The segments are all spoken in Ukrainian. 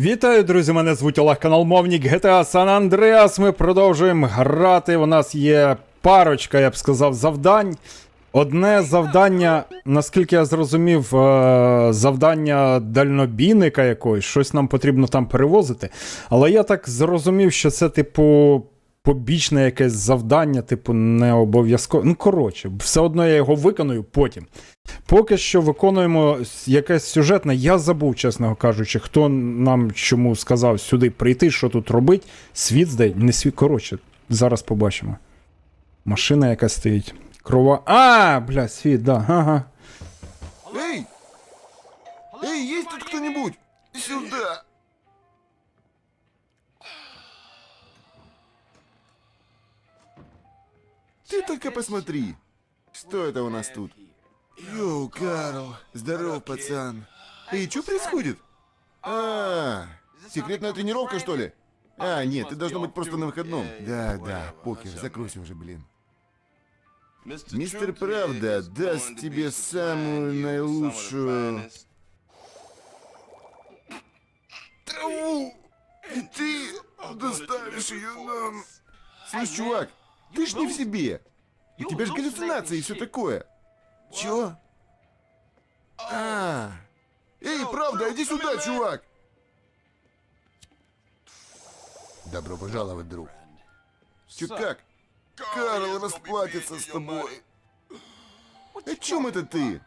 Вітаю, друзі! Мене звуть Олег канал Мовник GTA San Andreas. Ми продовжуємо грати. У нас є парочка, я б сказав, завдань. Одне завдання, наскільки я зрозумів, е, завдання дальнобійника якоїсь, щось нам потрібно там перевозити. Але я так зрозумів, що це, типу, побічне якесь завдання, типу, не обов'язково. Ну, коротше, все одно я його виконую потім. Поки що виконуємо с- якесь сюжетне. Я забув, чесно кажучи, хто нам чому сказав сюди прийти, що тут робить. Світ здає, не світ. Коротше, зараз побачимо. Машина якась стоїть. Крова. А, бля, світ, да. Ага. Эй! Эй, есть тут кто-нибудь? Сюда! Ты только посмотри. Что это у нас тут? Йоу, Карл. Здоров, пацан. Эй, что происходит? А, секретная тренировка, что ли? А, нет, ты должно быть просто на выходном. Да, да, покер, закройся уже, блин. Мистер Правда даст тебе самую наилучшую траву, и ты доставишь ее нам. Слышь, чувак, ты ж не в себе. У тебя же галлюцинации и все такое. Чё? А, эй, правда, иди сюда, чувак. Добро пожаловать, друг. Как? Карл расплатится с тобой. О чем это ты?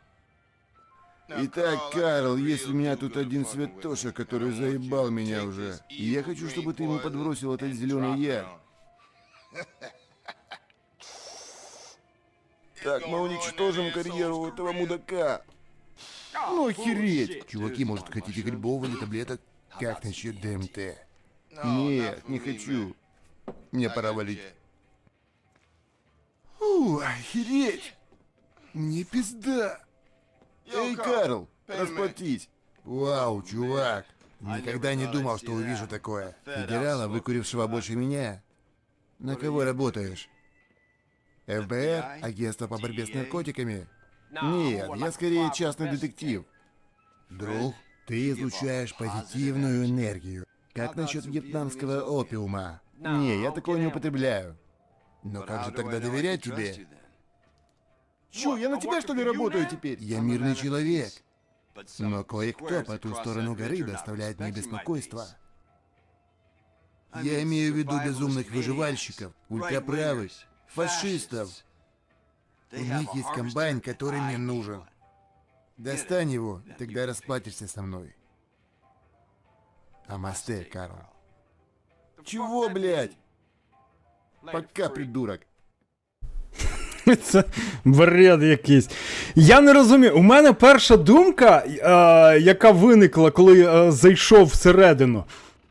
Итак, Карл, есть у меня тут один святоша, который заебал меня уже. И я хочу, чтобы ты ему подбросил этот зеленый яд. Так мы уничтожим карьеру этого мудака. Ну охереть! Чуваки, может, хотите грибов или таблеток? Как насчет ДМТ? Нет, не хочу. Мне пора валить. У, охереть! Мне пизда! Эй, Карл, расплатись! Вау, чувак! Никогда не думал, что увижу такое. Федерала, выкурившего больше меня. На кого работаешь? ФБР? Агентство по борьбе с наркотиками? Нет, я скорее частный детектив. Друг, ты излучаешь позитивную энергию. Как насчет вьетнамского опиума? Не, я такого не употребляю. Но как же тогда доверять тебе? Чё, я на тебя что ли работаю теперь? Я мирный человек. Но кое-кто по ту сторону горы доставляет мне беспокойство. Я имею в виду безумных выживальщиков, ультраправых, фашистов. У них есть комбайн, который мне нужен. Достань его, и тогда расплатишься со мной. Амасте, Карл. Чего, блядь? Пока, придурок. Це бред якийсь. Я не розумію. У мене перша думка, е, яка виникла, коли е, зайшов всередину.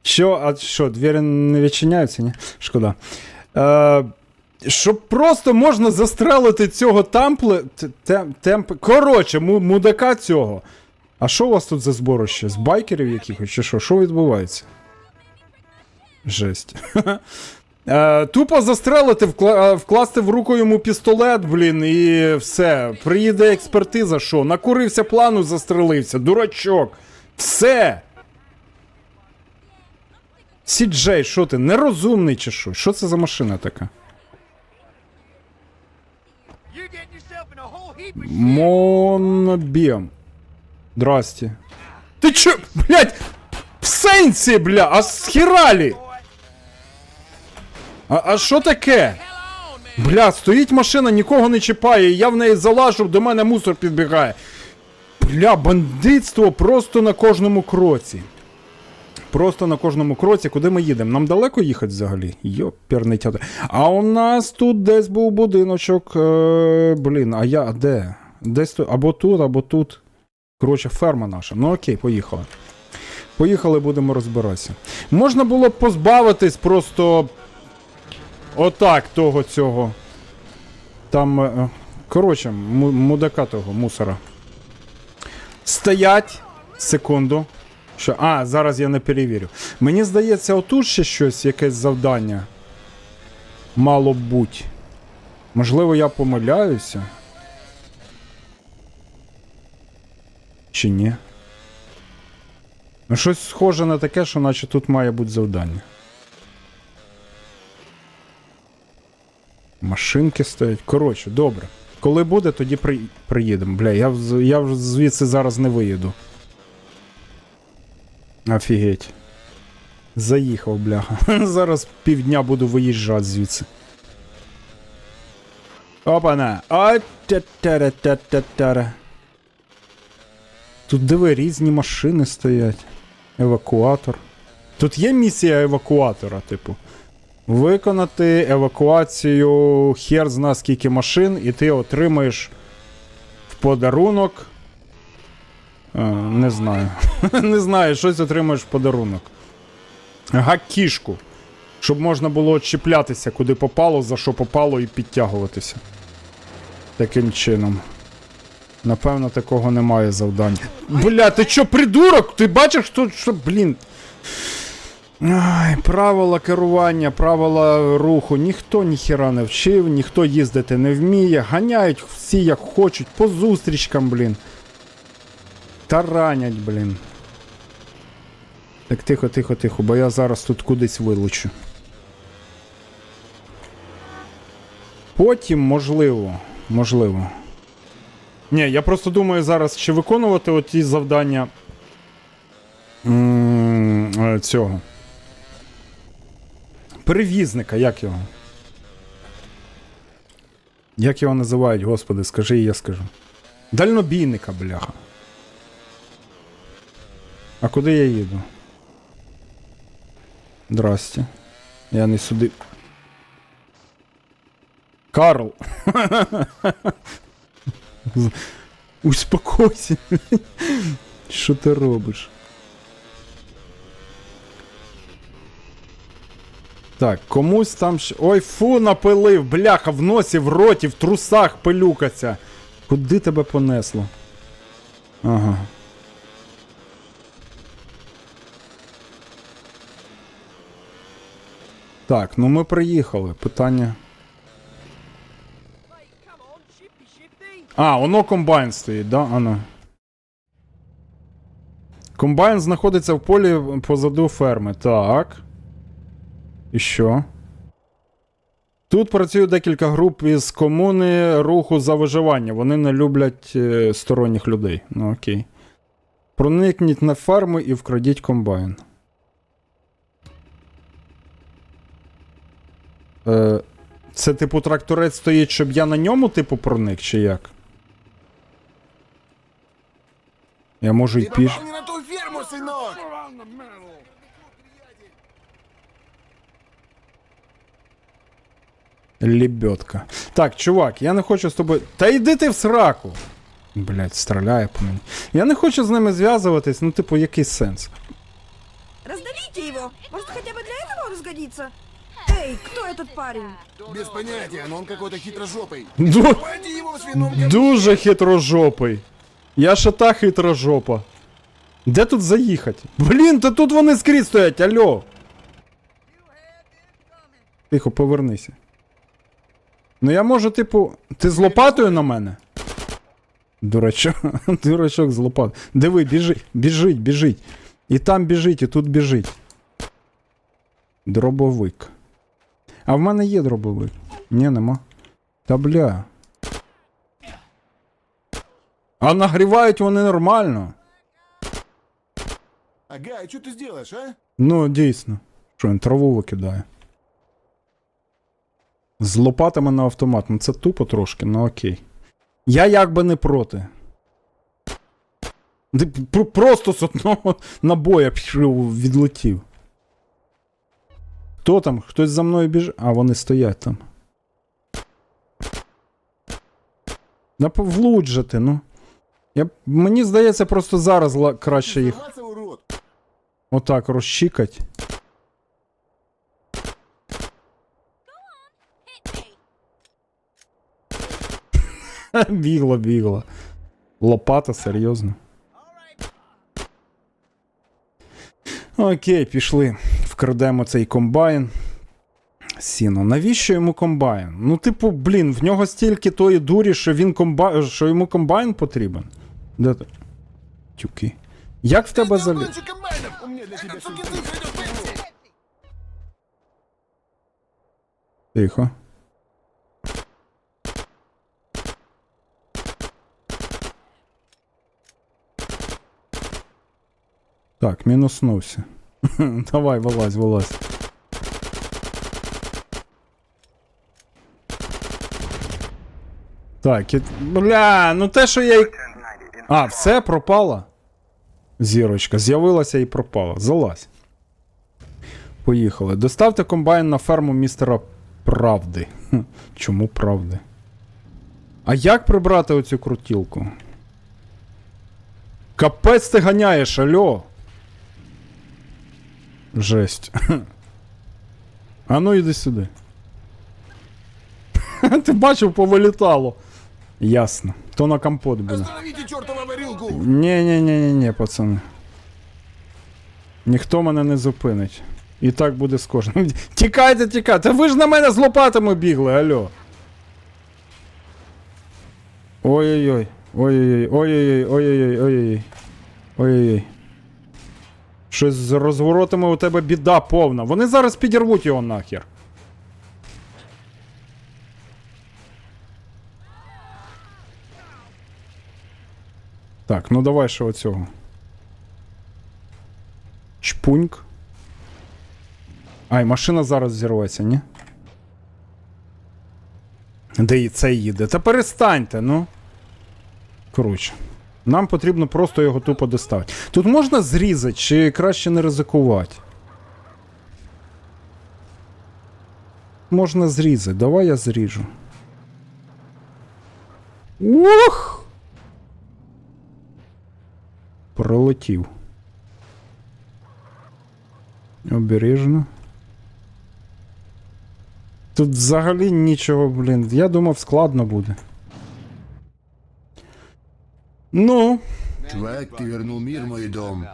Що, а що, двері не відчиняються, ні? Шкода. Е, що просто можна застрелити цього тампле. Тем, темп, коротше, мудака цього. А що у вас тут за зборище? З байкерів якихось? Чи що? Що відбувається? Жесть. Е, тупо застрелити, е, вкласти в руку йому пістолет, блін, і все. Приїде експертиза, що? Накурився плану, застрелився. Дурачок. Все. Сіджей, що ти, нерозумний чи що? Що це за машина така? Монобіом. Здрасте. Ти чо, блядь? В сенсі, бля, а схералі? А, а що таке? Бля, стоїть машина, нікого не чіпає, я в неї залажу, до мене мусор підбігає. Бля, бандитство просто на кожному кроці. Просто на кожному кроці, куди ми їдемо? Нам далеко їхати взагалі? Йоперний театр. А у нас тут десь був будиночок. Е, блін, а я де? Десь тут, або тут, або тут. Коротше, ферма наша. Ну окей, поїхали. Поїхали, будемо розбиратися. Можна було б позбавитись просто. Отак того цього. Там. е, Коротше, му- мудака того, мусора. Стоять. Секунду. Що? А, зараз я не перевірю. Мені здається, отут ще щось, якесь завдання. Мало б бути. Можливо, я помиляюся. Чи ні? Ну, щось схоже на таке, що наче тут має бути завдання. Машинки стоять. Коротше, добре. Коли буде, тоді при... приїдемо. Бля, я, я звідси зараз не виїду. Офігеть. Заїхав, бляха. Зараз півдня буду виїжджати звідси. Опана! Ой, та-та-ра-та-та-та-ра. Тут диви, різні машини стоять. Евакуатор. Тут є місія евакуатора, типу. Виконати евакуацію хер зна скільки машин, і ти отримаєш в подарунок. Е, не знаю. не знаю, щось отримаєш в подарунок. Гак-кішку. Щоб можна було чіплятися, куди попало, за що попало, і підтягуватися. Таким чином. Напевно, такого немає завдань. Бля, ти що, придурок? Ти бачиш, що, що блін. Ай, правила керування, правила руху. Ніхто ніхіра не вчив, ніхто їздити не вміє. Ганяють всі як хочуть, по зустрічкам, блін. Таранять, блін. Так тихо, тихо, тихо, бо я зараз тут кудись вилучу. Потім, можливо, можливо. Ні, я просто думаю зараз, чи виконувати оті завдання е, цього. Перевізника, як його? Як його називають, господи, скажи і я скажу. Дальнобійника, бляха. А куди я їду? Здрасте. Я не сюди. Карл. Успокойся. Що ти робиш? Так, комусь там ще. Ой, фу, напилив, бляха, в носі, в роті, в трусах пилюкаться. Куди тебе понесло? Ага. Так, ну ми приїхали. Питання. А, воно комбайн стоїть, да? Ано. Комбайн знаходиться в полі позаду ферми. Так. І що? Тут працює декілька груп із комуни руху за виживання. Вони не люблять е, сторонніх людей. Ну окей. Проникніть на ферму і вкрадіть комбайн. Е, це, типу, тракторець стоїть, щоб я на ньому, типу, проник, чи як? Я можу й Ты піш. попал не на ту ферму, сынок! Лебедка. Так, чувак, я не хочу з тобою. Та йди ти в сраку. Блять, стріляє по мені. Я не хочу з ними зв'язуватись, ну, типу, який сенс. Раздавите его! Может, хотя бы для этого он сгодится? Эй, кто этот парень? Без понятия, но он какой-то хитрожопый. Ду- Пойди его в свином говне. Дуже хитрожопий. Я ще та хитрожопа. Де тут заїхати? Блін, та тут вони скрізь стоять, алло. Тихо, повернися. Ну я можу, типу. Ти з лопатою на мене? Дурачок, дурачок з лопатою. Диви, біжить, біжить, біжить. І там біжить, і тут біжить. Дробовик. А в мене є дробовик. Ні, нема. Та бля. А нагрівають вони нормально. Ага, и что ты сделаешь, а? Ну, дійсно. Що він траву викидає. З лопатами на автомат. Ну це тупо трошки, ну окей. Я якби не проти. Просто з одного набоя пішов, відлетів. Хто там? Хтось за мною біжить? А, вони стоять там. Нап- Влучь ну. Я... Мені здається, просто зараз ла- краще їх отак розчікать. Бігло, бігло. Лопата, серйозно. Окей, пішли. Вкрадемо цей комбайн. Сіно. Навіщо йому комбайн? Ну, типу, блін, в нього стільки тої дурі, що він комбайн, що йому комбайн потрібен. Де ти? Тюки. Як в тебе Ты залі... гонщик для тебя сюрприз. Тихо. Так, мінуснувся. Давай, вилазь, вилазь. Так, бля, ну те, що я. А, все пропало. Зірочка, з'явилася і пропала. Залазь. Поїхали. Доставте комбайн на ферму містера Правди. Чому правди? А як прибрати оцю крутілку? Капець ти ганяєш, альо. Жесть. А ну іди сюди. Ти бачив, повилітало. Ясно. То на компот буде. Остановите чертова варилку! Ні-ні-ні-ні, пацани. Ніхто мене не зупинить. І так буде з кожним. Тікайте, тікайте. Ви ж на мене з лопатами бігли, алло. Ой-ой-ой. Ой-ой-ой. Ой-ой-ой. Ой-ой-ой. Ой-ой-ой. Ой-ой-ой. Щось з розворотами у тебе біда повна. Вони зараз підірвуть його нахер. Так, ну давай ще оцього. Чпуньк. Ай, машина зараз зірветься, ні? Де і це їде? Та перестаньте, ну. Коротше. Нам потрібно просто його тупо доставити. Тут можна зрізати, чи краще не ризикувати? Можна зрізати. Давай я зріжу. Ух! Пролетів. Обережно. Тут взагалі нічого, блін. Я думав, складно буде. Ну, Чувак, ты вернул мир в мой дом.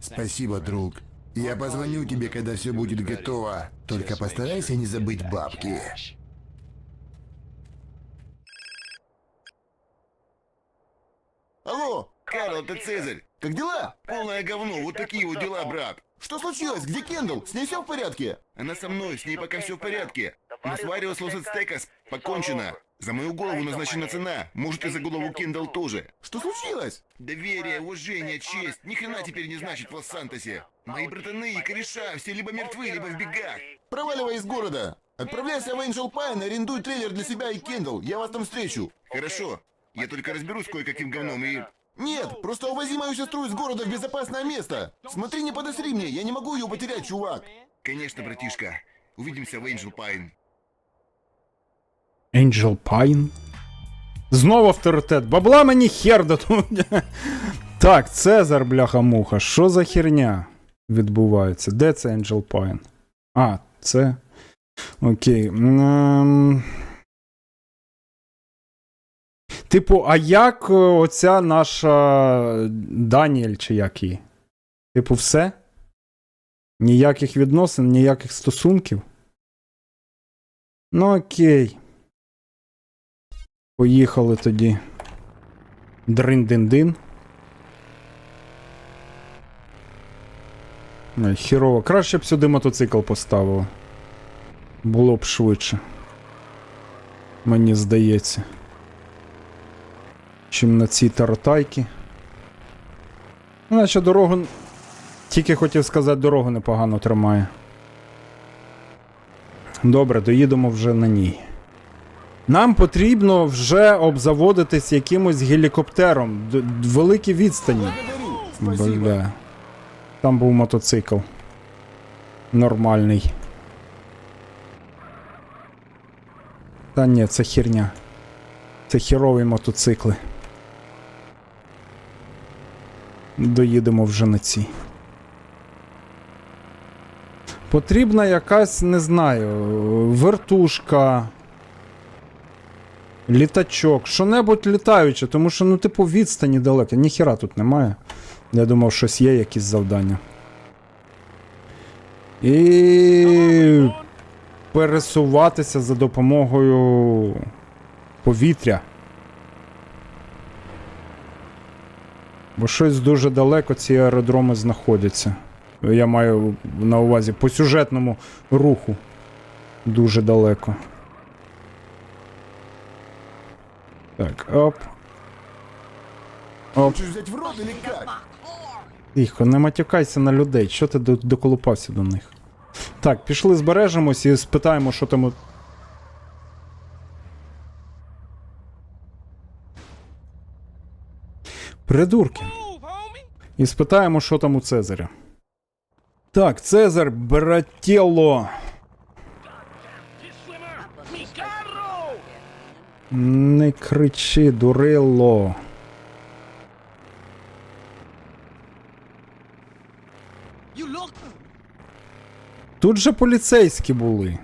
Спасибо, друг. Я позвоню тебе, когда все будет готово. Только постарайся не забыть бабки. Алло, Карл, это Цезарь. Как дела? Полное говно, вот такие вот дела, брат. Что случилось? Где Кендалл? С ней все в порядке? Она со мной, с ней пока все в порядке. Но сваривалась лос стейкас покончено. За мою голову назначена цена. Может и за голову Кендалл тоже. Что случилось? Доверие, уважение, честь. Ни хрена теперь не значит в Лос-Сантосе. Мои братаны и кореша все либо мертвы, либо в бегах. Проваливай из города. Отправляйся в Энджел Пайн, арендуй трейлер для себя и Кендалл. Я вас там встречу. Хорошо. Я только разберусь с кое-каким говном и... Нет, просто увози мою сестру из города в безопасное место. Смотри, не подосри мне, я не могу ее потерять, чувак. Конечно, братишка. Увидимся в Энджел Пайн. Angel Pine. Знову авторитет. Бабла мені хер дадуть. Так, Цезар, бляха-муха. Що за херня відбувається? Де це Angel Pine? А, це. Окей. Ем... Типу, а як е, оця наша Даніель чи як її? Типу, все? Ніяких відносин, ніяких стосунків? Ну окей. Поїхали тоді. Дрин-дин-дин. Хірово. Краще б сюди мотоцикл поставили. Було б швидше. Мені здається. Чим на цій таратайки. Ну, Наче дорогу. Тільки хотів сказати, дорогу непогано тримає. Добре, доїдемо вже на ній. Нам потрібно вже обзаводитись якимось гелікоптером. Великі відстані. Бля. Там був мотоцикл. Нормальний. Та ні, це херня. Це херові мотоцикли. Доїдемо вже на ці. Потрібна якась, не знаю, вертушка. Літачок, що-небудь літаюче, тому що, ну, типу, відстані далеко. Ніхіра тут немає. Я думав, щось є, якісь завдання. І пересуватися за допомогою повітря. Бо щось дуже далеко ці аеродроми знаходяться. Я маю на увазі по сюжетному руху. Дуже далеко. Так, оп. Оп. Хочешь взять в рот или как? Тихо, не матюкайся на людей. Що ти до- доколупався до них? Так, пішли збережемось і спитаємо, що там. у- Придурки. І спитаємо, що там у Цезаря. Так, Цезар, брателло. Не кричи, дурило. Тут же поліцейські були.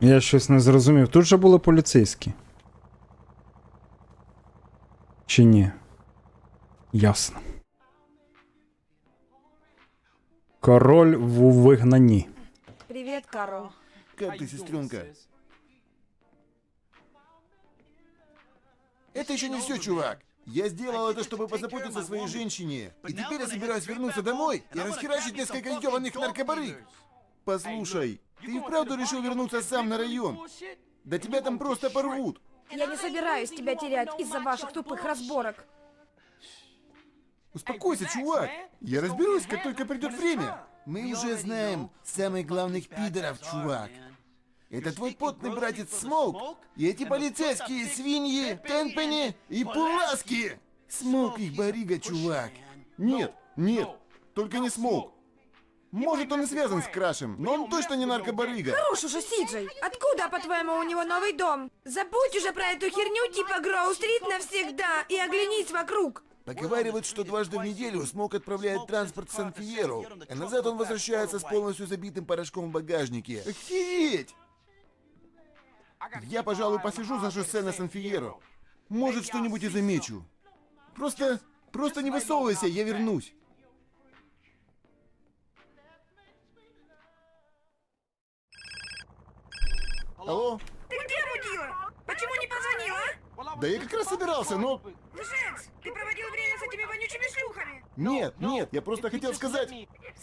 Я щось не зрозумів. Тут же були поліцейські. Чи ні? Ясно. Король в вигнанні. Привет, Карл. Как ты, сестренка? Это еще не все, чувак. Я сделал это, чтобы позаботиться о своей женщине. И теперь я собираюсь вернуться домой и расхерачить несколько ебаных наркобарыг. Послушай, ты и вправду решил вернуться сам на район? Да тебя там просто порвут. Я не собираюсь тебя терять из-за ваших тупых разборок. Успокойся, чувак. Я разберусь, как только придет время. Мы уже знаем самых главных пидоров, чувак. Это твой потный братец Смоук и эти полицейские свиньи, Тенпени и Пуласки. Смоук их барига, чувак. Нет, нет, только не Смоук. Может, он и связан с Крашем, но он точно не наркобарыга. Хорош уже, Сиджей. Откуда, по-твоему, у него новый дом? Забудь уже про эту херню типа Гроу-стрит навсегда и оглянись вокруг. Поговаривают, что дважды в неделю Смок отправляет транспорт в Сан-Фьеру, а назад он возвращается с полностью забитым порошком в багажнике. Охереть! Я, пожалуй, посижу за шоссе на Сан-Фьеру. Может, что-нибудь и замечу. Просто, просто не высовывайся, я вернусь. Алло? Ты где, мудила? Почему не позвонила? Да я как раз собирался, но... Лжец! Ты проводил время с этими вонючими шлюхами! Нет, нет, я просто хотел сказать...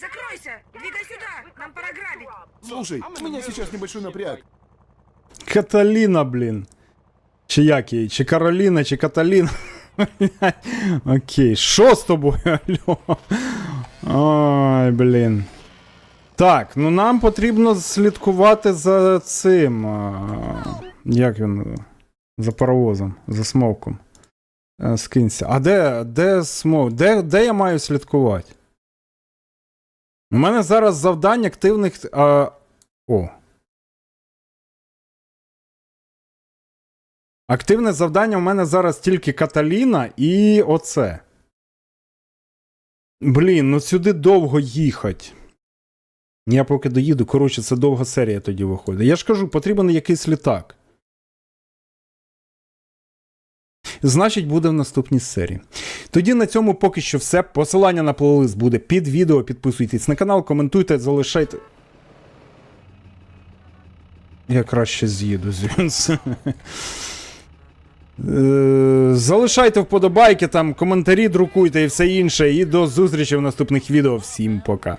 Закройся! Двигай сюда! Нам пора грабить! Слушай, у меня сейчас небольшой напряг. Каталіна, блін. Чи як її? Чи Кароліна, чи Каталіна. Окей, що з тобою? Алло? Ой, блін. Так, ну нам потрібно слідкувати за цим. а, Як він? За паровозом, за смовком. Е, Скинься. А де, де смов? Де, де я маю слідкувати? У мене зараз завдань активних. А... О. Активне завдання у мене зараз тільки Каталіна і оце. Блін, ну сюди довго їхать. Я поки доїду, коротше, це довга серія тоді виходить. Я ж кажу, потрібен якийсь літак. Значить, буде в наступній серії. Тоді на цьому поки що все. Посилання на плейлист буде під відео. Підписуйтесь на канал, коментуйте, залишайте. Я краще з'їду звідси. Е, Залишайте вподобайки, там, коментарі друкуйте і все інше. І до зустрічі в наступних відео. Всім пока.